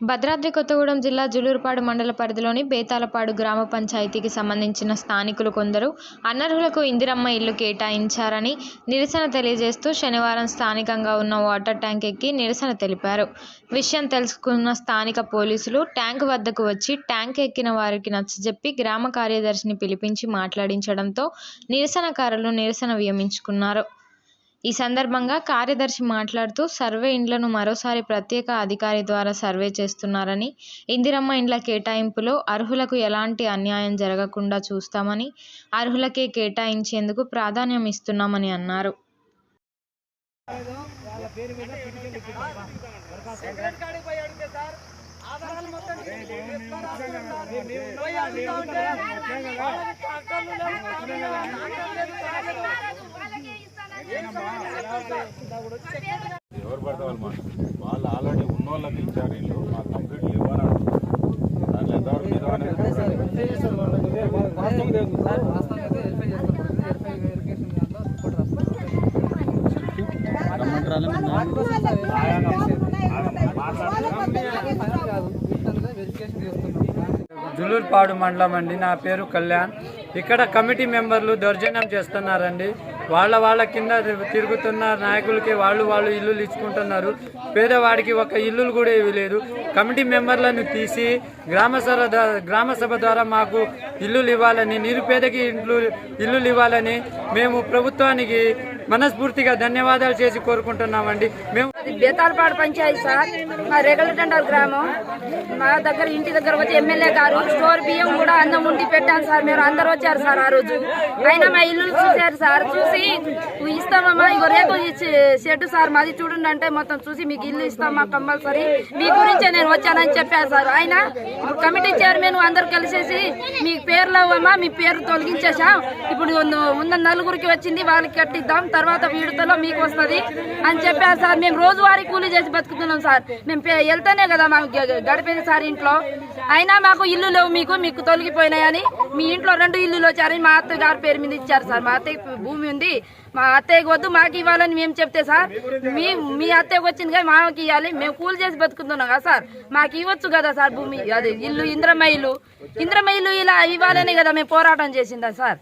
భద్రాద్రి కొత్తగూడెం జిల్లా జులూరుపాడు మండల పరిధిలోని బేతాలపాడు గ్రామ పంచాయతీకి సంబంధించిన స్థానికులు కొందరు అనర్హులకు ఇందిరమ్మ ఇల్లు కేటాయించారని నిరసన తెలియజేస్తూ శనివారం స్థానికంగా ఉన్న వాటర్ ట్యాంక్ ఎక్కి నిరసన తెలిపారు. విషయం తెలుసుకున్న స్థానిక పోలీసులు ట్యాంక్ వద్దకు వచ్చి ట్యాంక్ ఎక్కిన వారికి నచ్చజెప్పి గ్రామ కార్యదర్శిని పిలిపించి మాట్లాడించడంతో నిరసనకారులు నిరసన విరమించుకున్నారు. ఈ సందర్భంగా కార్యదర్శి మాట్లాడుతూ సర్వే ఇండ్లను మరోసారి ప్రత్యేక అధికారి ద్వారా సర్వే చేస్తున్నారని ఇందిరమ్మ ఇండ్ల కేటాయింపులో అర్హులకు ఎలాంటి అన్యాయం జరగకుండా చూస్తామని అర్హులకే కేటాయించేందుకు ప్రాధాన్యం ఇస్తున్నామని అన్నారు. ఆధారాలు మొత్తం పోయి అడుగుతా ఉంటే ఎవరు పడితే వాళ్ళు మాట వాళ్ళు ఆల్రెడీ ఉన్న వాళ్ళకి ఇచ్చారు ఇల్లు మా కంప్లీట్ దాంట్లో అనేది జులూర్పాడు మండలం అండి నా పేరు కళ్యాణ్ ఇక్కడ కమిటీ మెంబర్లు దౌర్జన్యం చేస్తున్నారండి వాళ్ళ వాళ్ళ కింద తిరుగుతున్న నాయకులకి వాళ్ళు వాళ్ళు ఇల్లులు ఇచ్చుకుంటున్నారు. పేదవాడికి ఒక ఇల్లులు కూడా ఇవ్వలేదు కమిటీ మెంబర్లను తీసి గ్రామ సభ గ్రామ సభ ద్వారా మాకు ఇల్లులు ఇవ్వాలని నిరుపేదకి ఇల్లు ఇల్లులు ఇవ్వాలని మేము ప్రభుత్వానికి మనస్ఫూర్తిగా ధన్యవాదాలు చేసి కోరుకుంటున్నామండి. మేము బేతాలపాడు పంచాయతీ సార్ మా రెగలటండల్ గ్రామం. మా దగ్గర ఇంటి దగ్గర వచ్చి ఎమ్మెల్యే గారు స్టోర్ బియ్యం కూడా అన్నం ఉండి పెట్టాను సార్. మీరు అందరు వచ్చారు సార్ ఆ రోజు. అయినా మా ఇల్లు చూశారు సార్. చూసి ఇస్తామమ్మా ఇగో రేపు షెడ్ సార్ మాది చూడండి అంటే మొత్తం చూసి మీకు ఇల్లు ఇస్తామా కంపల్సరీ. మీ గురించే నేను వచ్చానని చెప్పాను సార్. ఆయన కమిటీ చైర్మన్ అందరు కలిసేసి మీ పేర్లు అవ్వమ్మా మీ పేరు తొలగించేసాం ఇప్పుడు ఉన్న- నలుగురికి వచ్చింది వాళ్ళకి కట్టిద్దాం. తర్వాత విడుదల మీకు వస్తుంది అని చెప్పారు సార్. మేము రోజువారీ కూలీ చేసి బతుకుతున్నాం సార్. మేము పే- వెళ్తేనే కదా మాకు గడిపింది గడిపేది సార్ ఇంట్లో. అయినా మాకు ఇల్లు లేవు మీకు మీకు తొలగిపోయినాయని మీ ఇంట్లో రెండు ఇల్లులు వచ్చారని మా అత్తయ్య గారి పేరు మీద ఇచ్చారు సార్. మా అత్తయ్య భూమి ఉంది. మా అత్తయ్యకి వద్దు మాకు ఇవ్వాలని మేము చెప్తే సార్ మీ మీ అత్తయ్యకి వచ్చింది కానీ మాకు ఇవ్వాలి. మేము కూలి చేసి బతుకుతున్నాం కదా సార్. మాకు ఇవ్వచ్చు కదా సార్ భూమి. అది ఇల్లు ఇంద్రమయిలు ఇల్లు ఇల్లు ఇలా ఇవ్వాలని కదా మేము పోరాటం చేసిందా సార్?